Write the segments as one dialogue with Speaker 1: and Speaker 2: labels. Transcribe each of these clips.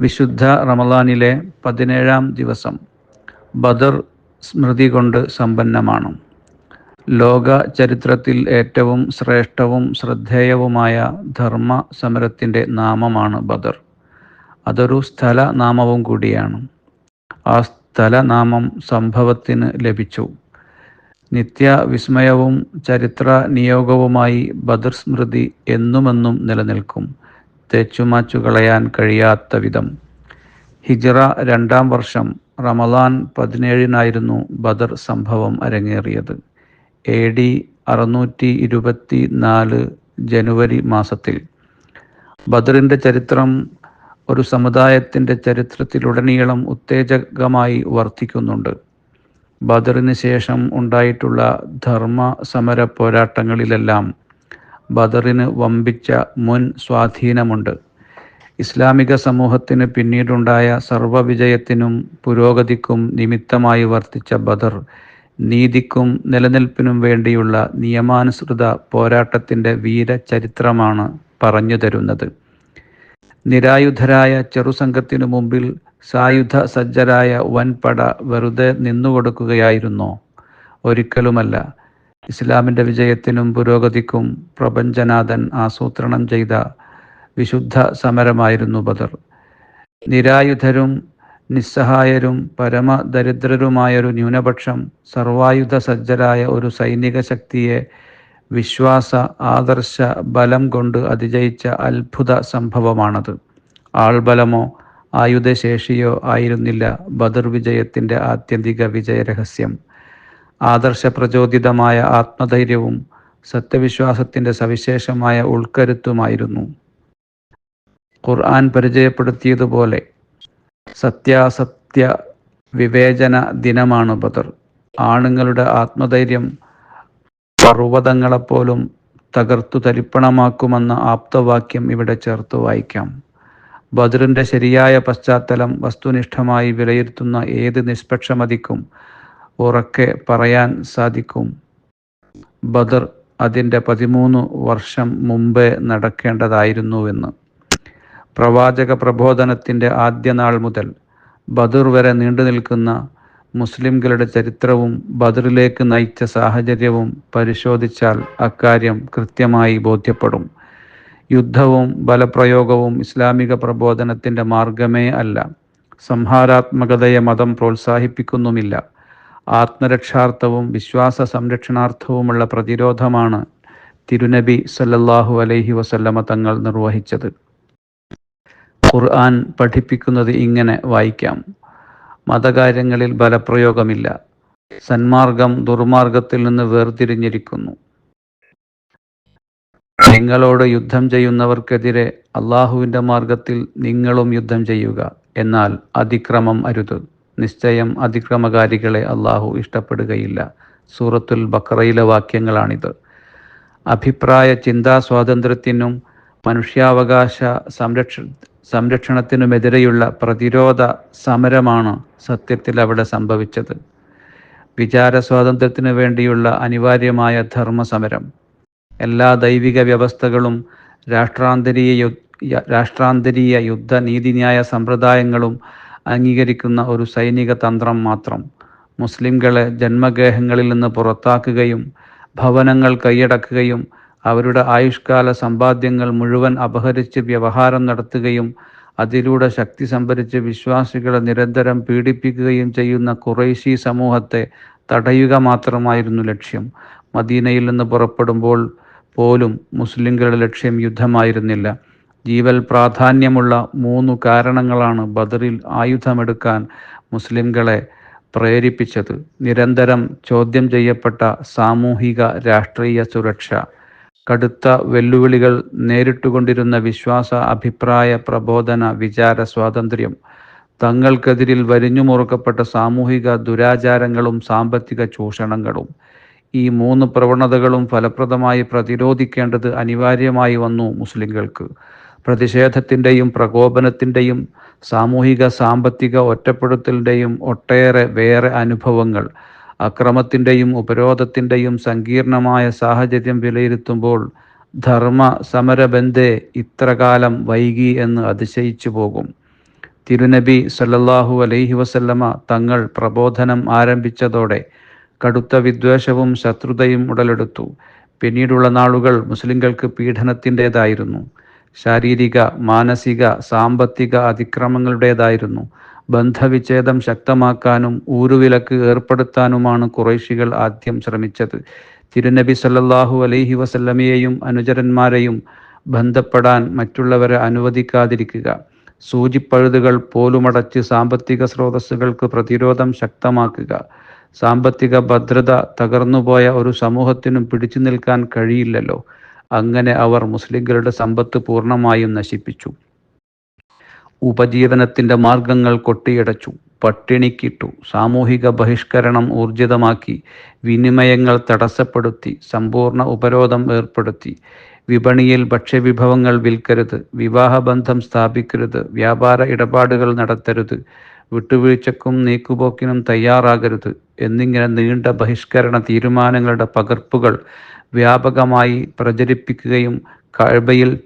Speaker 1: വിശുദ്ധ റമദാനിലെ പതിനേഴാം ദിവസം ബദർ സ്മൃതി കൊണ്ട് സമ്പന്നമാണ്. ലോക ചരിത്രത്തിൽ ഏറ്റവും ശ്രേഷ്ഠവും ശ്രദ്ധേയവുമായ ധർമ്മ സമരത്തിന്റെ നാമമാണ് ബദർ. അതൊരു സ്ഥല നാമവും കൂടിയാണ്. ആ സ്ഥലനാമം സംഭവത്തിന് ലഭിച്ചു. നിത്യ വിസ്മയവും ചരിത്ര നിയോഗവുമായി ബദർ സ്മൃതി എന്നുമെന്നും നിലനിൽക്കും. തേച്ചുമാച്ചു കളയാൻ കഴിയാത്ത വിധം. ഹിജറ രണ്ടാം വർഷം റമദാൻ പതിനേഴിനായിരുന്നു ബദർ സംഭവം അരങ്ങേറിയത്. എ ഡി അറുന്നൂറ്റി ഇരുപത്തി നാല് ജനുവരി മാസത്തിൽ. ബദറിന്റെ ചരിത്രം ഒരു സമുദായത്തിന്റെ ചരിത്രത്തിലുടനീളം ഉത്തേജകമായി വർദ്ധിക്കുന്നുണ്ട് ബദറിന് ശേഷം ഉണ്ടായിട്ടുള്ള ധർമ്മ സമര പോരാട്ടങ്ങളിലെല്ലാം ബദറിന് വമ്പിച്ച മുൻ സ്വാധീനമുണ്ട്. ഇസ്ലാമിക സമൂഹത്തിന് പിന്നീടുണ്ടായ സർവവിജയത്തിനും പുരോഗതിക്കും നിമിത്തമായി വർത്തിച്ച ബദർ നീതിക്കും നിലനിൽപ്പിനും വേണ്ടിയുള്ള നിയമാനുസൃത പോരാട്ടത്തിന്റെ വീരചരിത്രമാണ് പറഞ്ഞു തരുന്നത്. നിരായുധരായ ചെറുസംഘത്തിനു മുമ്പിൽ സായുധ സജ്ജരായ വൻപട വെറുതെ നിന്നുകൊടുക്കുകയായിരുന്നോ. ഒരിക്കലുമല്ല ഇസ്ലാമിന്റെ വിജയത്തിനും പുരോഗതിക്കും പ്രപഞ്ചനാഥൻ ആസൂത്രണം ചെയ്ത വിശുദ്ധ സമരമായിരുന്നു ബദർ. നിരായുധരും നിസ്സഹായരും പരമദരിദ്രരുമായൊരു ന്യൂനപക്ഷം സർവായുധ സജ്ജരായ ഒരു സൈനിക ശക്തിയെ വിശ്വാസ ആദർശ ബലം കൊണ്ട് അതിജയിച്ച അത്ഭുത സംഭവമാണത്. ആൾബലമോ ആയുധശേഷിയോ ആയിരുന്നില്ല ബദർ വിജയത്തിന്റെ ആത്യന്തിക വിജയരഹസ്യം. ആദർശ പ്രചോദിതമായ ആത്മധൈര്യവും സത്യവിശ്വാസത്തിന്റെ സവിശേഷമായ ഉൾക്കരുത്തുമായിരുന്നു. ഖുർആൻ പരിചയപ്പെടുത്തിയതുപോലെ സത്യാസത്യ വിവേചന ദിനമാണ് ബദർ. ആണുങ്ങളുടെ ആത്മധൈര്യം പർവതങ്ങളെപ്പോലും തകർത്തു തരിപ്പണമാക്കുമെന്ന ആപ്തവാക്യം ഇവിടെ ചേർത്ത് വായിക്കാം. ബദറിന്റെ ശരിയായ പശ്ചാത്തലം വസ്തുനിഷ്ഠമായി വിലയിരുത്തുന്ന ഏത് നിഷ്പക്ഷമതിക്കും ഉറക്കെ പറയാൻ സാധിക്കും. ബദർ അതിന്റെ പതിമൂന്ന് വർഷം മുമ്പേ നടക്കേണ്ടതായിരുന്നുവെന്ന്. പ്രവാചക പ്രബോധനത്തിന്റെ ആദ്യ നാൾ മുതൽ ബദർ വരെ നീണ്ടു നിൽക്കുന്ന മുസ്ലിംകളുടെ ചരിത്രവും ബദറിലേക്ക് നയിച്ച സാഹചര്യവും പരിശോധിച്ചാൽ അക്കാര്യം കൃത്യമായി ബോധ്യപ്പെടും. യുദ്ധവും ബലപ്രയോഗവും ഇസ്ലാമിക പ്രബോധനത്തിന്റെ മാർഗമേ അല്ല. സംഹാരാത്മകതയെ മതം പ്രോത്സാഹിപ്പിക്കുന്നുമില്ല. ആത്മരക്ഷാർത്ഥവും വിശ്വാസ സംരക്ഷണാർത്ഥവുമുള്ള പ്രതിരോധമാണ് തിരുനബി സല്ലല്ലാഹു അലൈഹി വസല്ലമ തങ്ങൾ നിർവഹിച്ചത്. ഖുർആൻ പഠിപ്പിക്കുന്നത് ഇങ്ങനെ വായിക്കാം. മതകാര്യങ്ങളിൽ ബലപ്രയോഗമില്ല. സന്മാർഗം ദുർമാർഗത്തിൽ നിന്ന് വേർതിരിഞ്ഞിരിക്കുന്നു. നിങ്ങളോട് യുദ്ധം ചെയ്യുന്നവർക്കെതിരെ അള്ളാഹുവിന്റെ മാർഗത്തിൽ നിങ്ങളും യുദ്ധം ചെയ്യുക എന്നാൽ അതിക്രമം അരുത്. നിശ്ചയം അതിക്രമകാരികളെ അള്ളാഹു ഇഷ്ടപ്പെടുകയില്ല. സൂറത്തുൽ ബക്രയിലെ വാക്യങ്ങളാണിത്. അഭിപ്രായ ചിന്താ സ്വാതന്ത്ര്യത്തിനും മനുഷ്യാവകാശ സംരക്ഷ സംരക്ഷണത്തിനുമെതിരെയുള്ള പ്രതിരോധ സമരമാണ് സത്യത്തിൽ അവിടെ സംഭവിച്ചത്. വിചാര സ്വാതന്ത്ര്യത്തിനു വേണ്ടിയുള്ള അനിവാര്യമായ ധർമ്മസമരം. എല്ലാ ദൈവിക വ്യവസ്ഥകളും രാഷ്ട്രാന്തരീയ രാഷ്ട്രാന്തരീയ യുദ്ധ നീതിന്യായ സമ്പ്രദായങ്ങളും അംഗീകരിക്കുന്ന ഒരു സൈനിക തന്ത്രം മാത്രം. മുസ്ലിംകളെ ജന്മഗേഹങ്ങളിൽ നിന്ന് പുറത്താക്കുകയും ഭവനങ്ങൾ കൈയടക്കുകയും അവരുടെ ആയുഷ്കാല സമ്പാദ്യങ്ങൾ മുഴുവൻ അപഹരിച്ച് വ്യവഹാരം നടത്തുകയും അതിലൂടെ ശക്തി സംഭരിച്ച് വിശ്വാസികളെ നിരന്തരം പീഡിപ്പിക്കുകയും ചെയ്യുന്ന കുറേശി സമൂഹത്തെ തടയുക മാത്രമായിരുന്നു ലക്ഷ്യം. മദീനയിൽ നിന്ന് പുറപ്പെടുമ്പോൾ പോലും മുസ്ലിംകളുടെ ലക്ഷ്യം യുദ്ധമായിരുന്നില്ല. ജീവൽ പ്രാധാന്യമുള്ള മൂന്ന് കാരണങ്ങളാണ് ബദറിൽ ആയുധമെടുക്കാൻ മുസ്ലിംകളെ പ്രേരിപ്പിച്ചത്. നിരന്തരം ചോദ്യം ചെയ്യപ്പെട്ട സാമൂഹിക രാഷ്ട്രീയ സുരക്ഷ കടുത്ത വെല്ലുവിളികൾ നേരിട്ടുകൊണ്ടിരുന്ന വിശ്വാസ അഭിപ്രായ പ്രബോധന വിചാര സ്വാതന്ത്ര്യം തങ്ങൾക്കെതിരിൽ വരിഞ്ഞുമുറുക്കപ്പെട്ട സാമൂഹിക ദുരാചാരങ്ങളും സാമ്പത്തിക ചൂഷണങ്ങളും. ഈ മൂന്ന് പ്രവണതകളും ഫലപ്രദമായി പ്രതിരോധിക്കേണ്ടത് അനിവാര്യമായി വന്നു മുസ്ലിങ്ങൾക്ക് പ്രതിഷേധത്തിന്റെയും പ്രകോപനത്തിന്റെയും സാമൂഹിക സാമ്പത്തിക ഒറ്റപ്പെടുത്തലിന്റെയും ഒട്ടേറെ വേറെ അനുഭവങ്ങൾ. അക്രമത്തിന്റെയും ഉപരോധത്തിന്റെയും സങ്കീർണമായ സാഹചര്യം വിലയിരുത്തുമ്പോൾ ധർമ്മ സമരബന്ധെ ഇത്രകാലം വൈകി എന്ന് അതിശയിച്ചു പോകും. തിരുനബി സല്ലല്ലാഹു അലൈഹി വസല്ലമ തങ്ങൾ പ്രബോധനം ആരംഭിച്ചതോടെ കടുത്ത വിദ്വേഷവും ശത്രുതയും ഉടലെടുത്തു. പിന്നീടുള്ള നാളുകൾ മുസ്ലിങ്ങൾക്ക് പീഡനത്തിന്റെതായിരുന്നു ശാരീരിക മാനസിക സാമ്പത്തിക അതിക്രമങ്ങളുടേതായിരുന്നു. ബന്ധവിച്ഛേദം ശക്തമാക്കാനും ഊരുവിലക്ക് ഏർപ്പെടുത്താനുമാണ് കുറേശികൾ ആദ്യം ശ്രമിച്ചത്. തിരുനബി സല്ലാഹു അലൈഹി വസല്ലമയെയും അനുചരന്മാരെയും ബന്ധപ്പെടാൻ മറ്റുള്ളവരെ അനുവദിക്കാതിരിക്കുക. സൂചിപ്പഴുതുകൾ പോലുമടച്ച് സാമ്പത്തിക സ്രോതസ്സുകൾക്ക് പ്രതിരോധം ശക്തമാക്കുക. സാമ്പത്തിക ഭദ്രത തകർന്നുപോയ ഒരു സമൂഹത്തിനും പിടിച്ചു നിൽക്കാൻ കഴിയില്ലല്ലോ. അങ്ങനെ അവർ മുസ്ലിങ്ങളുടെ സമ്പത്ത് പൂർണമായും നശിപ്പിച്ചു. ഉപജീവനത്തിന്റെ മാർഗങ്ങൾ കൊട്ടിയടച്ചു. പട്ടിണിക്കിട്ടു. സാമൂഹിക ബഹിഷ്കരണം ഊർജിതമാക്കി. വിനിമയങ്ങൾ തടസ്സപ്പെടുത്തി. സമ്പൂർണ ഉപരോധം ഏർപ്പെടുത്തി. വിപണിയിൽ ഭക്ഷ്യവിഭവങ്ങൾ വിൽക്കരുത്. വിവാഹബന്ധം സ്ഥാപിക്കരുത്. വ്യാപാര ഇടപാടുകൾ നടത്തരുത്. വിട്ടുവീഴ്ചക്കും നീക്കുപോക്കിനും തയ്യാറാകരുത്. എന്നിങ്ങനെ നീണ്ട ബഹിഷ്കരണ തീരുമാനങ്ങളുടെ പകർപ്പുകൾ വ്യാപകമായി പ്രചരിപ്പിക്കുകയും കഴബയിൽ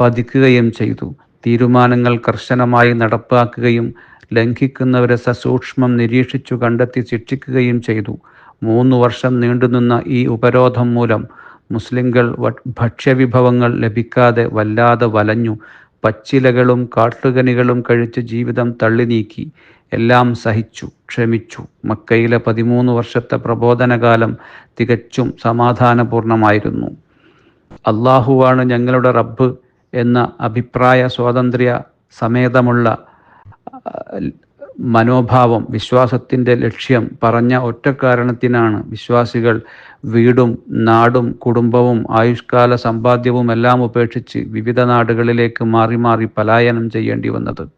Speaker 1: പതിക്കുകയും ചെയ്തു. തീരുമാനങ്ങൾ കർശനമായി നടപ്പാക്കുകയും ലംഘിക്കുന്നവരെ സസൂക്ഷ്മം നിരീക്ഷിച്ചു കണ്ടെത്തി ശിക്ഷിക്കുകയും ചെയ്തു. മൂന്ന് വർഷം നീണ്ടുനിന്ന ഈ ഉപരോധം മൂലം മുസ്ലിങ്ങൾ ഭക്ഷ്യവിഭവങ്ങൾ ലഭിക്കാതെ വല്ലാതെ വലഞ്ഞു. പച്ചിലകളും കാട്ടുകനികളും കഴിച്ച് ജീവിതം തള്ളി നീക്കി. എല്ലാം സഹിച്ചു ക്ഷമിച്ചു. മക്കയിലെ പതിമൂന്ന് വർഷത്തെ പ്രബോധനകാലം തികച്ചും സമാധാനപൂർണമായിരുന്നു. അള്ളാഹുവാണ് ഞങ്ങളുടെ റബ്ബ് എന്ന അഭിപ്രായ സ്വാതന്ത്ര്യ സമേതമുള്ള മനോഭാവം വിശ്വാസത്തിന്റെ ലക്ഷ്യം പറഞ്ഞ ഒറ്റ കാരണത്തിനാണ് വിശ്വാസികൾ വീടും നാടും കുടുംബവും ആയുഷ്കാല സമ്പാദ്യവും എല്ലാം ഉപേക്ഷിച്ച് വിവിധ നാടുകളിലേക്ക് മാറി മാറി പലായനം ചെയ്യേണ്ടി വന്നത്.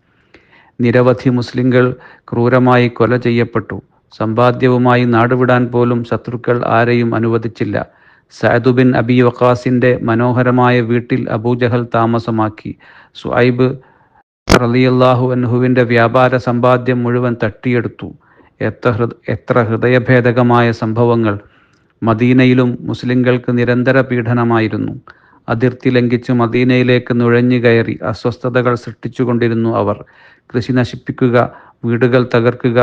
Speaker 1: നിരവധി മുസ്ലിങ്ങൾ ക്രൂരമായി കൊല ചെയ്യപ്പെട്ടു. സമ്പാദ്യവുമായി നാടുവിടാൻ പോലും ശത്രുക്കൾ ആരെയും അനുവദിച്ചില്ല. സയദുബിൻ അബി വക്കാസിന്റെ മനോഹരമായ വീട്ടിൽ അബൂജഹൽ താമസമാക്കി. സുഐബ് റലിയല്ലാഹു അൻഹുവിന്റെ വ്യാപാര സമ്പാദ്യം മുഴുവൻ തട്ടിയെടുത്തു. എത്ര ഹൃദ എത്ര ഹൃദയഭേദകമായ സംഭവങ്ങൾ. മദീനയിലും മുസ്ലിങ്ങൾക്ക് നിരന്തര പീഡനമായിരുന്നു. അതിർത്തി ലംഘിച്ച് മദീനയിലേക്ക് നുഴഞ്ഞു കയറി അസ്വസ്ഥതകൾ സൃഷ്ടിച്ചുകൊണ്ടിരുന്നു അവർ. കൃഷി നശിപ്പിക്കുക വീടുകൾ തകർക്കുക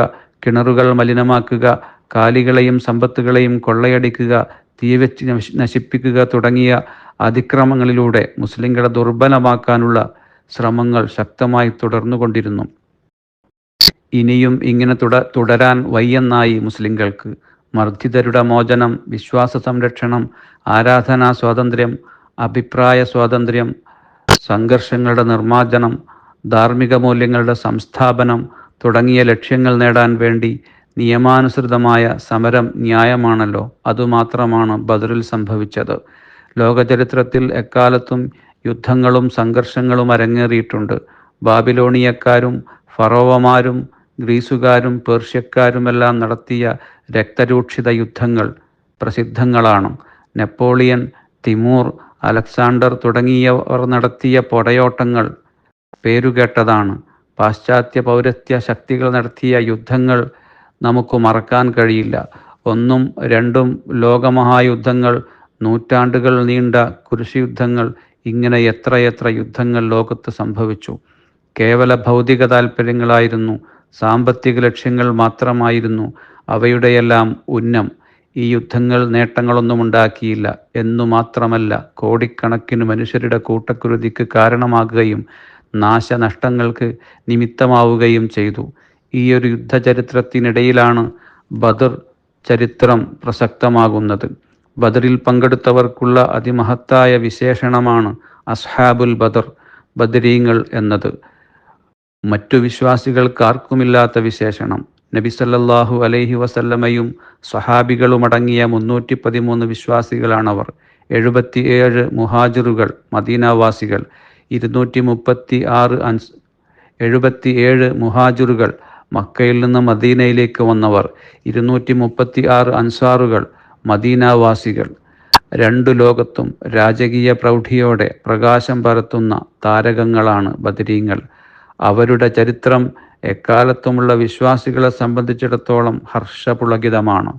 Speaker 1: കിണറുകൾ മലിനമാക്കുക കാലികളെയും സമ്പത്തുകളെയും കൊള്ളയടിക്കുക തീവെച്ച് നശിപ്പിക്കുക തുടങ്ങിയ അതിക്രമങ്ങളിലൂടെ മുസ്ലിങ്ങളെ ദുർബലമാക്കാനുള്ള ശ്രമങ്ങൾ ശക്തമായി തുടർന്നുകൊണ്ടിരുന്നു. ഇനിയും ഇങ്ങനെ തുട തുടരാൻ വയ്യെന്നായി മുസ്ലിങ്ങൾക്ക് മർദ്ദിതരുടെ മോചനം വിശ്വാസ സംരക്ഷണം ആരാധനാ സ്വാതന്ത്ര്യം അഭിപ്രായ സ്വാതന്ത്ര്യം സംഘർഷങ്ങളുടെ നിർമ്മാർജനം ധാർമ്മിക മൂല്യങ്ങളുടെ സംസ്ഥാപനം തുടങ്ങിയ ലക്ഷ്യങ്ങൾ നേടാൻ വേണ്ടി നിയമാനുസൃതമായ സമരം ന്യായമാണല്ലോ. അതുമാത്രമാണ് ബദറിൽ സംഭവിച്ചത്. ലോകചരിത്രത്തിൽ എക്കാലത്തും യുദ്ധങ്ങളും സംഘർഷങ്ങളും അരങ്ങേറിയിട്ടുണ്ട്. ബാബിലോണിയക്കാരും ഫറോവമാരും ഗ്രീസുകാരും പേർഷ്യക്കാരുമെല്ലാം നടത്തിയ രക്തരൂക്ഷിത യുദ്ധങ്ങൾ പ്രസിദ്ധങ്ങളാണ്. നെപ്പോളിയൻ തിമൂർ അലക്സാണ്ടർ തുടങ്ങിയവർ നടത്തിയ പൊടയോട്ടങ്ങൾ പേരുകേട്ടതാണ്. പാശ്ചാത്യ പൗരത്യ ശക്തികൾ നടത്തിയ യുദ്ധങ്ങൾ നമുക്ക് മറക്കാൻ കഴിയില്ല. ഒന്നും രണ്ടും ലോകമഹായുദ്ധങ്ങൾ നൂറ്റാണ്ടുകൾ നീണ്ട കുരിശുയുദ്ധങ്ങൾ ഇങ്ങനെ എത്രയെത്ര യുദ്ധങ്ങൾ ലോകത്ത് സംഭവിച്ചു. കേവല ഭൗതിക താല്പര്യങ്ങളായിരുന്നു സാമ്പത്തിക ലക്ഷ്യങ്ങൾ മാത്രമായിരുന്നു. അവയുടെയെല്ലാം ഉന്നം. ഈ യുദ്ധങ്ങൾ നേട്ടങ്ങളൊന്നും ഉണ്ടാക്കിയില്ല. എന്നു മാത്രമല്ല കോടിക്കണക്കിന് മനുഷ്യരുടെ കൂട്ടക്കുരുതിക്ക് കാരണമാകുകയും നാശനഷ്ടങ്ങൾക്ക് നിമിത്തമാവുകയും ചെയ്തു. ഈ ഒരു യുദ്ധചരിത്രത്തിനിടയിലാണ് ബദർ ചരിത്രം പ്രസക്തമാകുന്നത്. ബദറിൽ പങ്കെടുത്തവർക്കുള്ള അതിമഹത്തായ വിശേഷണമാണ് അസ്ഹാബുൽ ബദർ ബദരീങ്ങൾ എന്നത്. മറ്റു വിശ്വാസികൾക്കാർക്കുമില്ലാത്ത വിശേഷണം. നബി സല്ലല്ലാഹു അലൈഹി വസല്ലമയും സഹാബികളുമടങ്ങിയ മുന്നൂറ്റി പതിമൂന്ന് വിശ്വാസികളാണവർ. എഴുപത്തിയേഴ് മുഹാജിറുകൾ മദീനാവാസികൾ. ഇരുന്നൂറ്റി മുപ്പത്തി ആറ് അൻസ് എഴുപത്തിയേഴ് മുഹാജിറുകൾ മക്കയിൽ നിന്ന് മദീനയിലേക്ക് വന്നവർ. ഇരുന്നൂറ്റി മുപ്പത്തി ആറ് അൻസാറുകൾ മദീനാവാസികൾ. രണ്ടു ലോകത്തും രാജകീയ പ്രൗഢിയോടെ പ്രകാശം പരത്തുന്ന താരകങ്ങളാണ് ബദരീങ്ങൾ. അവരുടെ ചരിത്രം എക്കാലത്തുമുള്ള വിശ്വാസികളെ സംബന്ധിച്ചിടത്തോളം ഹർഷപുളകിതമാണ്.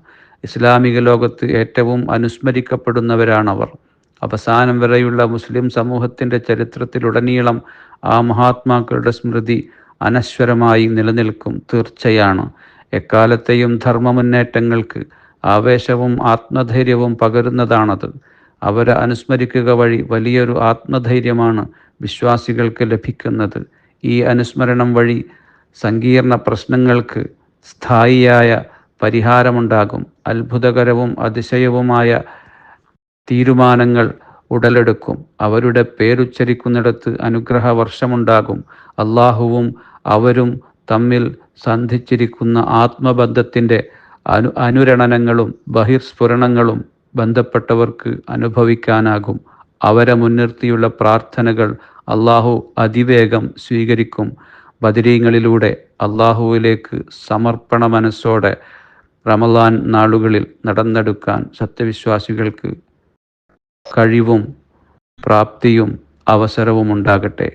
Speaker 1: ഇസ്ലാമിക ലോകത്ത് ഏറ്റവും അനുസ്മരിക്കപ്പെടുന്നവരാണവർ. അവസാനം വരെയുള്ള മുസ്ലിം സമൂഹത്തിന്റെ ചരിത്രത്തിലുടനീളം ആ മഹാത്മാക്കളുടെ സ്മൃതി അനശ്വരമായി നിലനിൽക്കും തീർച്ചയാണ്. എക്കാലത്തെയും ധർമ്മ മുന്നേറ്റങ്ങൾക്ക് ആവേശവും ആത്മധൈര്യവും പകരുന്നതാണത്. അവരെ അനുസ്മരിക്കുക വഴി വലിയൊരു ആത്മധൈര്യമാണ് വിശ്വാസികൾക്ക് ലഭിക്കുന്നത്. ഈ അനുസ്മരണം വഴി സങ്കീർണ പ്രശ്നങ്ങൾക്ക് സ്ഥായിയായ പരിഹാരമുണ്ടാകും. അത്ഭുതകരവും അതിശയവുമായ തീരുമാനങ്ങൾ ഉടലെടുക്കും. അവരുടെ പേരുച്ചരിക്കുന്നിടത്ത് അനുഗ്രഹ വർഷമുണ്ടാകും. അള്ളാഹുവും അവരും തമ്മിൽ സന്ധിച്ചിരിക്കുന്ന ആത്മബന്ധത്തിന്റെ അനു അനുരണനങ്ങളും ബഹിർസ്ഫുരണങ്ങളും ബന്ധപ്പെട്ടവർക്ക് അനുഭവിക്കാനാകും. അവരെ മുൻനിർത്തിയുള്ള പ്രാർത്ഥനകൾ അള്ളാഹു അതിവേഗം സ്വീകരിക്കും. ബദരീങ്ങളിലൂടെ അള്ളാഹുവിലേക്ക് സമർപ്പണ മനസ്സോടെ റമലാൻ നാളുകളിൽ നടന്നെടുക്കാൻ സത്യവിശ്വാസികൾക്ക് കഴിവും പ്രാപ്തിയും അവസരവും ഉണ്ടാകട്ടെ